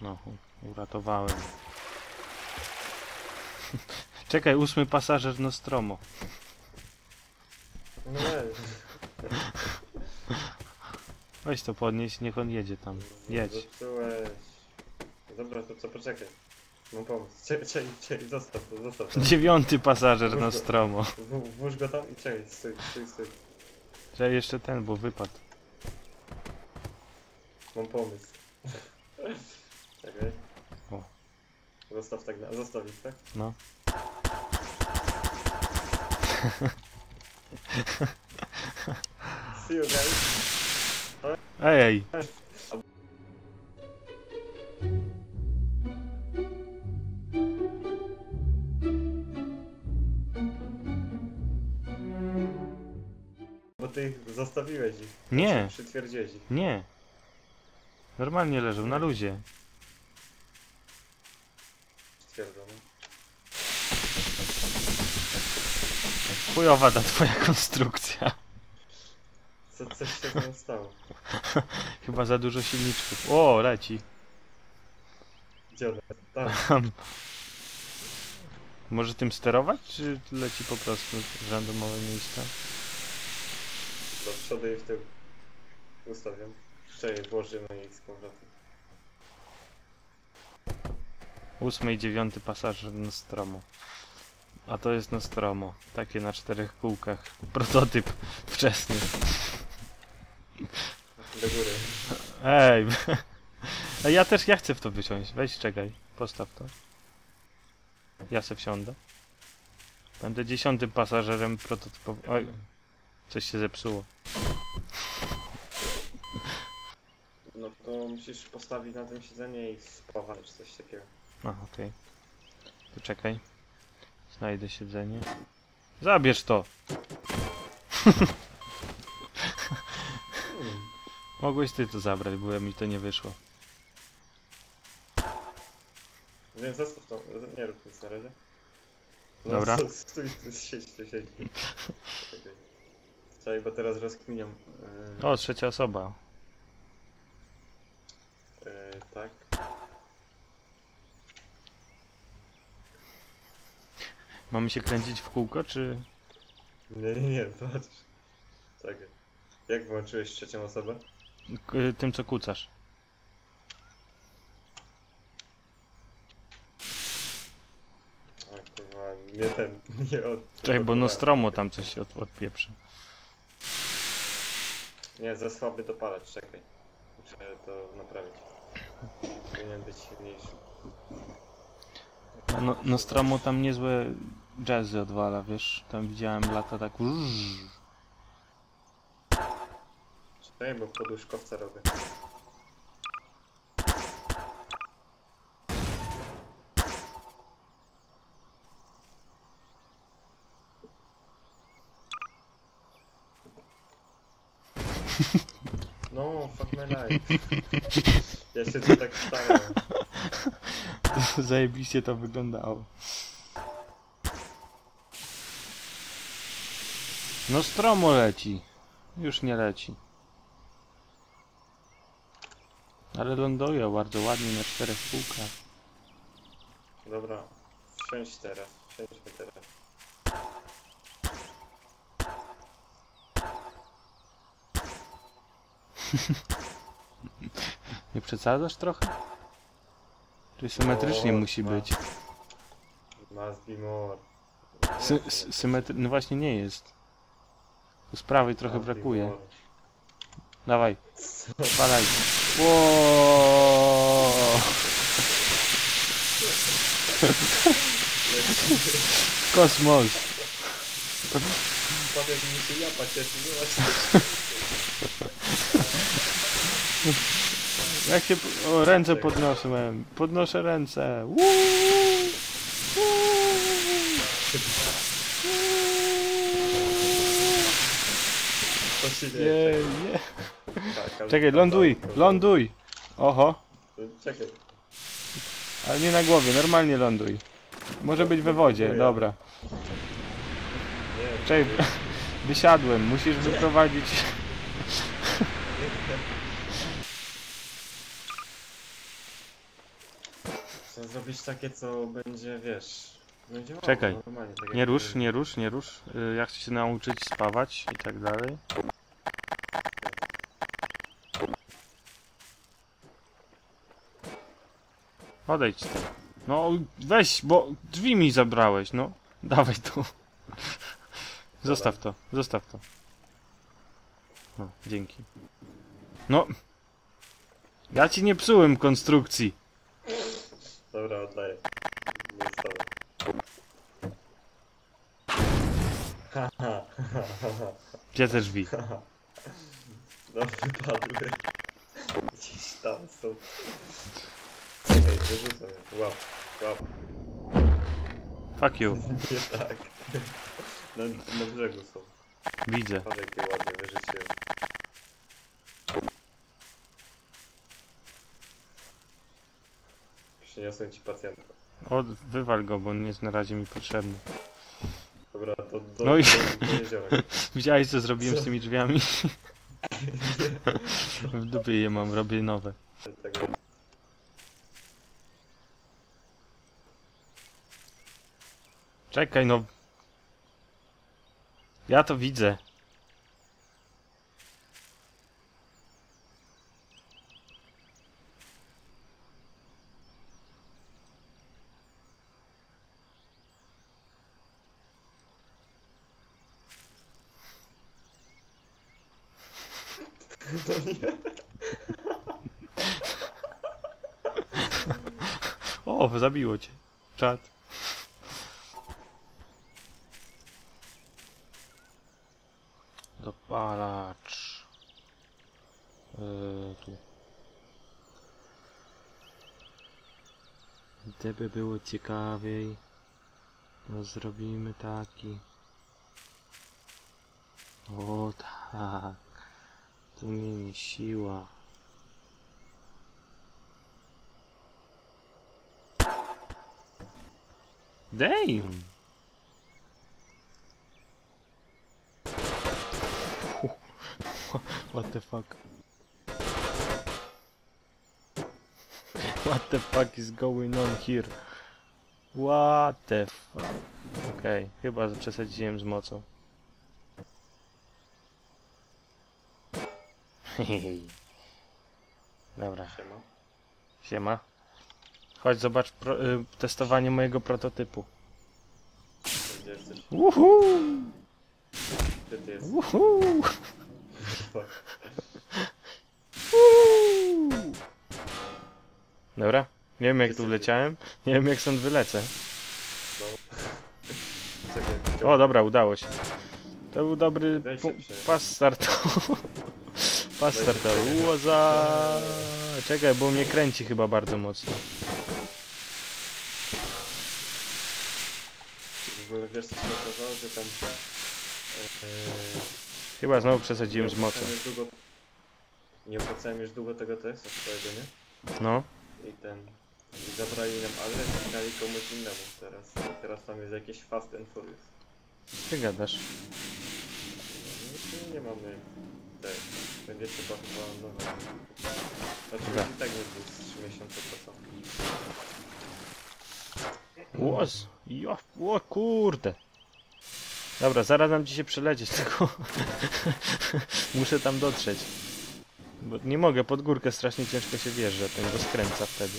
No, uratowałem. Czekaj, ósmy pasażer Nostromo. No weź. Weź to podnieś, niech on jedzie tam. Jedź. Zepsułeś. Dobra, to co, poczekaj. Mam pomysł. Czekaj, czekaj, czekaj, zostaw to, zostaw to. Dziewiąty pasażer Nostromo. W- Włóż go tam i czekaj, stój, stój, stój. Że jeszcze ten, bo wypadł. Mam pomysł. Zostaw tak, na- zostaw ich, tak? No. See you guys. Ej! Bo ty ich zostawiłeś ich. Nie, Przytwierdziłeś ich. nie. Normalnie leżą, na luzie. Chujowa ta twoja konstrukcja. Co, coś się nią stało? Chyba za dużo silniczków. O, leci. Gdzie jest? Tam. Tam. Może tym sterować, czy leci po prostu w randomowe miejsca? Do przodu i w tył. Ustawiam. Czekaj, włożymy ich z powrotem. Ósmy i dziewiąty pasażer Nostromo. A to jest Nostromo. Takie na czterech kółkach. Prototyp wczesny. Do góry. Ej! Ja też, ja chcę w to wysiąść. Weź, czekaj. Postaw to. Ja se wsiądę. Będę dziesiątym pasażerem prototypowym. Oj, coś się zepsuło. No to musisz postawić na tym siedzenie i spawać coś takiego. A, okej. To czekaj. Znajdę siedzenie. Zabierz to! Mogłeś ty to zabrać, bo mi to nie wyszło. Więc zostaw to, nie rób nic na razie. No, Dobra. Stój, stój, stój, siedź, siedź. Czekaj, bo teraz rozkminiam. Yy, O, trzecia osoba. yy, tak. Mamy się kręcić w kółko, czy... Nie, nie, nie, patrz. Czekaj. Jak włączyłeś trzecią osobę? k- tym, co kucasz? A kurwa, nie ten, nie od... Czekaj, bo Nostromo tam coś od, odpieprzy. Nie, za słaby dopalacz, czekaj. Muszę to naprawić. Powinien być silniejszy. No, Nostromo tam niezłe jazzy odwala, wiesz? Tam widziałem lata tak... Czekaj, bo poduszkowca robię. No, fuck my life. Ja się tu tak starałem. Zajebiście to wyglądało. Nostromo leci. Już nie leci. Ale ląduje bardzo ładnie na czterech kółkach. Dobra, wsiądź teraz, wsiądźmy teraz. Nie przesadzasz trochę? Czy symetrycznie O, musi ma. być? Must be more. Sy sy symetry... No właśnie nie jest. Tu z prawej trochę Must be brakuje. more. Dawaj, spadaj. Wow. Kosmos. Powiem mi się japa cieszy, zobacz. Jak się... O, ręce podnoszę. Podnoszę ręce. Woo! Co się dzieje? nie. Tak, Czekaj, ląduj, ląduj. Oho, Czekaj. ale nie na głowie, normalnie ląduj. Może być we wodzie, dobra. Czekaj, wysiadłem, musisz wyprowadzić... Chcę zrobić takie, co będzie, wiesz... Będzie mało, Czekaj. Normalnie, tak Nie jak rusz, nie rusz, nie rusz. Y, Ja chcę się nauczyć spawać i tak dalej. Odejdź ty. No weź, bo drzwi mi zabrałeś, no. Dawaj tu. Zostaw to, zostaw to. No, dzięki. No. Ja ci nie psułem konstrukcji. Dobra, oddaję. Nie stałem. Haha, Gdzie te drzwi? no wypadły. Gdzieś tam są. Ej, wyrzucę je. Łap, łap. Fuck you. Nie tak. Na, na brzegu są. Widzę. Patrz jakie ładnie wyrzuciłem. Przyniosłem ci pacjenta. O, wywal go, bo on jest na razie mi potrzebny. Dobra, to do, No i- do, do jeziora. Widziałeś co zrobiłem z tymi drzwiami? W dupie je mam, robię nowe. Czekaj no. Ja to widzę. Nie. O, zabiło cię. Czad. Dopalacz. Yy, tu. Gdyby było ciekawiej, to zrobimy taki. O tak. Nie siła. Damn! What the fuck? What the fuck is going on here? What the fuck? Okej, chyba przesadziłem z mocą. Dobra, Siema. siema. Chodź zobacz pro, y, testowanie mojego prototypu. Gdzie jesteś? Uhu! Gdzie ty jesteś? Uhu! Dobra, nie wiem jak tu wleciałem, nie wiem jak stąd wylecę. No. Czekaj, O, dobra, udało się. To był dobry Weź pu- się przejdź. pas startowy. Pas startowy. Łoza! Czekaj, bo mnie kręci chyba bardzo mocno. W ogóle wiesz co się okazało, że tam... Eee, Chyba znowu przesadziłem nie z mocą. długo... Nie opłacałem już długo tego tekstu swojego, nie? No, I ten... I zabrali nam adres i dali komuś innemu teraz. Teraz tam jest jakieś Fast and Furious. ty gadasz. No, nie mamy... Te, będzie trzeba chyba nowe. Znaczy Dobra. i tak był z 3 miesiące pracował. Łoz! Jo, o kurde! Dobra, zaraz nam dzisiaj przelecieć, tylko muszę tam dotrzeć. Bo nie mogę, pod górkę strasznie ciężko się wjeżdża, ten go skręca wtedy.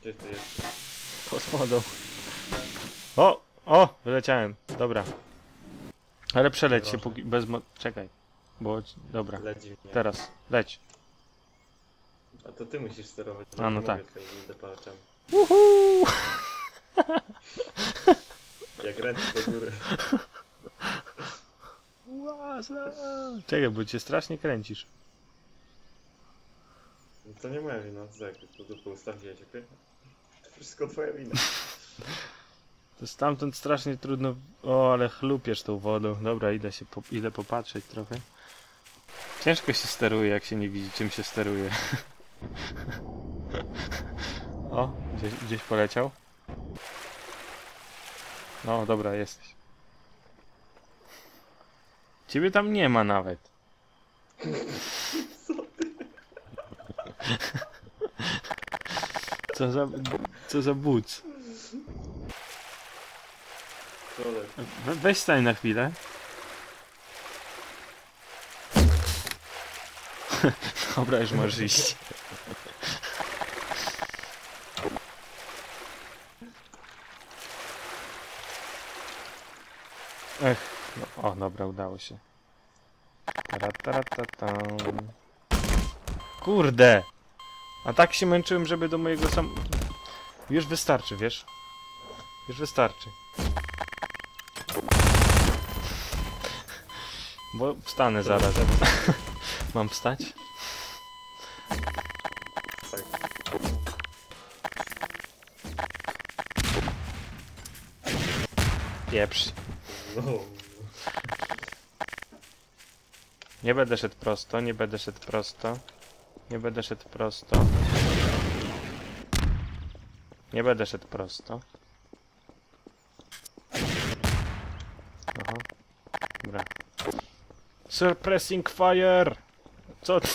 Gdzie ty jesteś? Pod wodą. O! O! Wyleciałem. Dobra. Ale przeleć się póki bez mo... Czekaj. Bo... Dobra. Mnie. Teraz. Leć. A to ty musisz sterować. A, no tak. Uhu! Jak ręce do góry. Łaza! Czekaj, bo cię strasznie kręcisz. No to nie moja wina, jak to dupę ustawiłeś, okej? To wszystko twoja wina. To stamtąd strasznie trudno... O, ale chlupiesz tą wodą. Dobra, idę się po... idę popatrzeć trochę. Ciężko się steruje, jak się nie widzi, czym się steruje. O, gdzieś, gdzieś poleciał. No, dobra, jesteś. Ciebie tam nie ma nawet. Co za, co za buc. Trole. We, weź stań na chwilę. Dobra, już możesz iść. Ech, no, o dobra, udało się. Kurde! A tak się męczyłem, żeby do mojego sam... Już wystarczy, wiesz? Już wystarczy. Bo wstanę zaraz. Mam wstać? Pieprz. Nie będę szedł prosto, nie będę szedł prosto. Nie będę szedł prosto. Nie będę szedł prosto. Aha. Dobra. Fire! Co ty?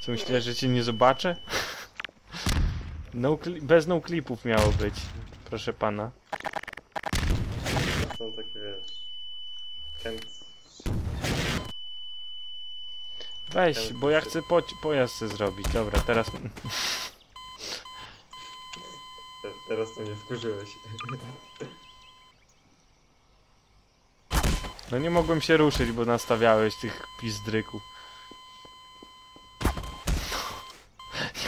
Co myślałeś, że cię nie zobaczę? No bez no clipów miało być. Proszę pana. Są takie, wiesz... Weź, bo ja chcę po pojazd zrobić. Dobra, teraz... Te, teraz to mnie wkurzyłeś. No nie mogłem się ruszyć, bo nastawiałeś tych pizdryków.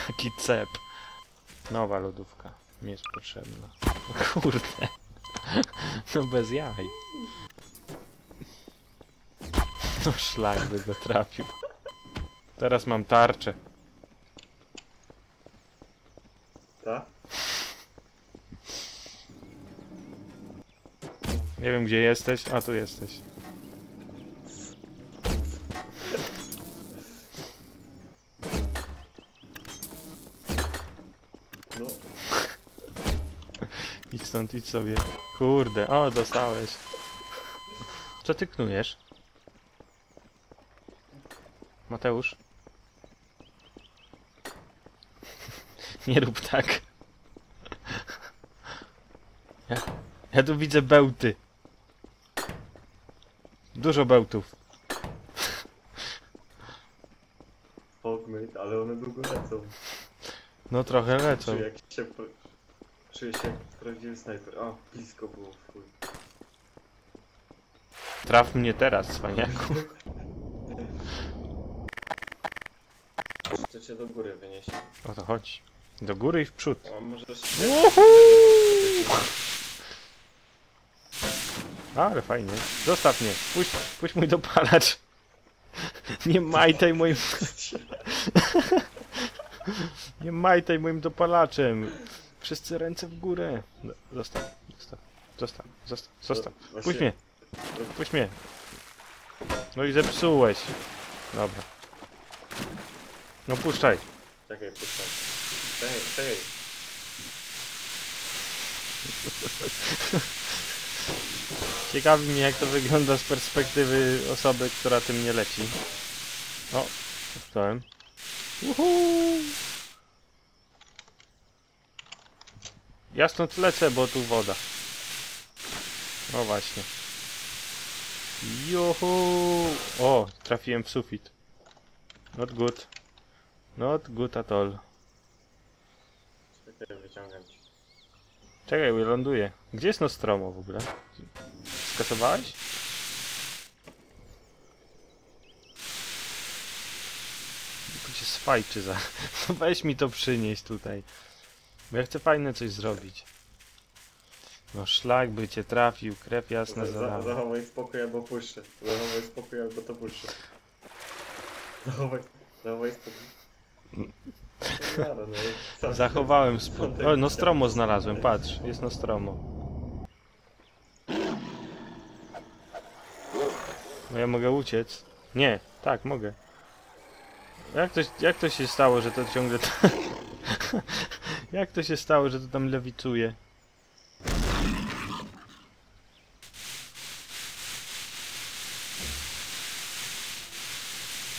Jaki cep. Nowa lodówka mi jest potrzebna. Kurde. No bez jaj. No szlak by go trafił. Teraz mam tarczę. Ta? Nie wiem gdzie jesteś, a tu jesteś. No. Idź stąd, idź sobie. Kurde, o dostałeś. Co ty knujesz? Mateusz? Nie rób tak. Ja, ja tu widzę bełty. Dużo bełtów. Hogmate, ale one długo lecą. No trochę lecą. Czuję jak się... Czuję się jak prawdziwy snajper. O, blisko było w chuj. Traf mnie teraz, cwaniaku. Chcę cię do góry wynieść. O to chodzi. Do góry i w przód. O, możesz... Ale fajnie. Zostaw mnie. Puść, puść mój dopalacz. Nie majtaj moim... Nie majtaj moim dopalaczem. Wszyscy ręce w górę. No, Zostaw, zostaw, zostaw, zostaw, zostaw. Właśnie- Puść mnie, puść mnie. No i zepsułeś. Dobra. No puszczaj. Czekaj, puszczam. Czekaj, czekaj. Ciekawi mnie jak to wygląda z perspektywy osoby, która tym nie leci. O, puszczałem. Uhu. Ja stąd lecę, bo tu woda. O właśnie. Juhu! O, trafiłem w sufit. Not good. Not good at all. Ci. Czekaj, ląduję. Gdzie jest Nostromo w ogóle? Skasowałeś? Tu cię swajczy za... No weź mi to przynieść tutaj. Bo ja chcę fajne coś zrobić. No szlak by cię trafił, krew jasna Za- zalała. Zachowaj spokój albo puszczę. Zachowaj spokój albo to puszczę. Zachowaj, zachowaj spokój. No, Zachowałem spokój. O, Nostromo znalazłem, patrz, jest Nostromo. No ja mogę uciec. Nie, tak, mogę. Jak to, jak to się stało, że to ciągle... jak to się stało, że to tam lewicuje?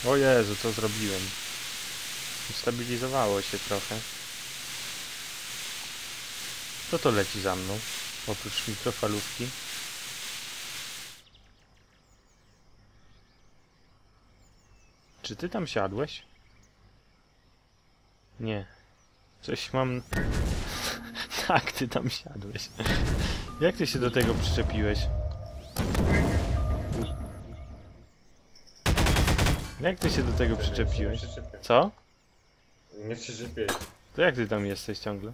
O Jezu, co zrobiłem? Ustabilizowało się trochę. Co to leci za mną? Oprócz mikrofalówki. Czy ty tam siadłeś? Nie. Coś mam... tak, ty tam siadłeś. Jak ty się do tego przyczepiłeś? Jak ty się do tego przyczepiłeś? Co? Nie przyczepię. To jak ty tam jesteś ciągle?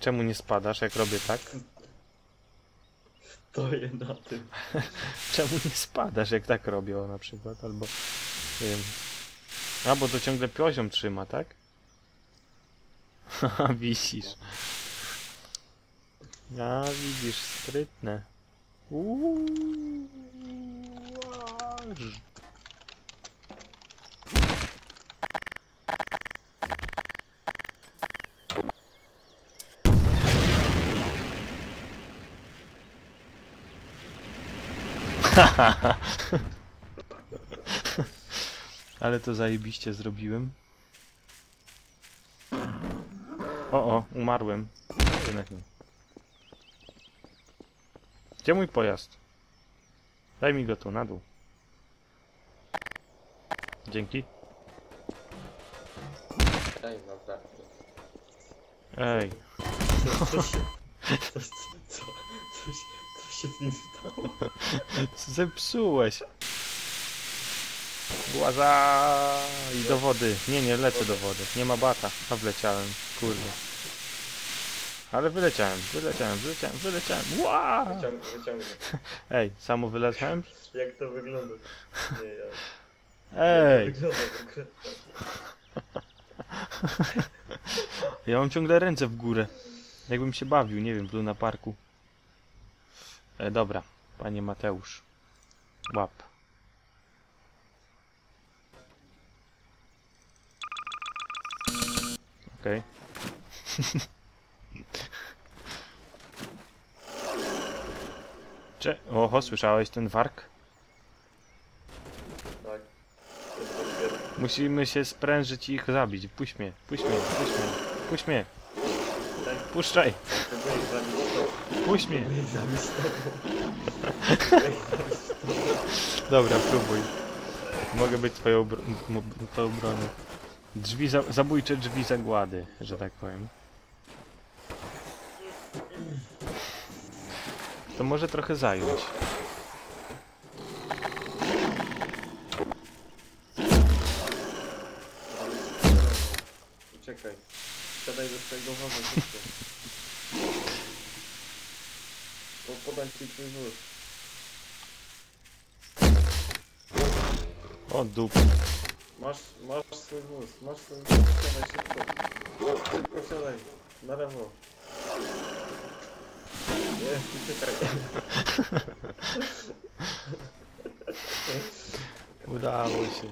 Czemu nie spadasz, jak robię tak? Stoję na tym. Czemu nie spadasz, jak tak robię, na przykład? Albo, nie wiem. A, bo to ciągle poziom trzyma, tak? Haha, wisisz. A, widzisz, sprytne. Uuu, aż. Ale to zajebiście zrobiłem. O, o, umarłem. Jednak nie. Gdzie mój pojazd? Daj mi go tu, na dół. Dzięki. Ej, naprawdę. Ej, Co, co się... Co, co, co, co, się, co się z nim stało? zepsułeś. Łaza i do wody. Nie, nie lecę do wody. Nie ma bata. A wleciałem. Kurde. Ale wyleciałem, wyleciałem, wyleciałem, wyleciałem. Ła! Wyciągnę, wyciągnę. Ej, samo wyleciałem? Jak to wygląda? Nie, ja... Ej! Jak to wygląda? Ja mam ciągle ręce w górę. Jakbym się bawił, nie wiem, w Luna Parku. E, dobra, panie Mateusz. Łap. Okej. Cze... Oho, słyszałeś ten wark? Tak. Musimy się sprężyć i ich zabić. Puść mnie, puść mnie, puść mnie, puść mnie. Puszczaj, puść mnie. Dobra, próbuj. Mogę być twoją, twoją obroną. Drzwi za zabójcze drzwi zagłady, że tak powiem. To może trochę zająć. Uciekaj. Siadaj do swojego wozu szybko. Po, podam ci twój wóz. O dup. Masz, masz swój wóz, masz swój wóz. Siadaj szybko. Szybko siadaj. Na lewo. Nie, uciekaj. Udało się.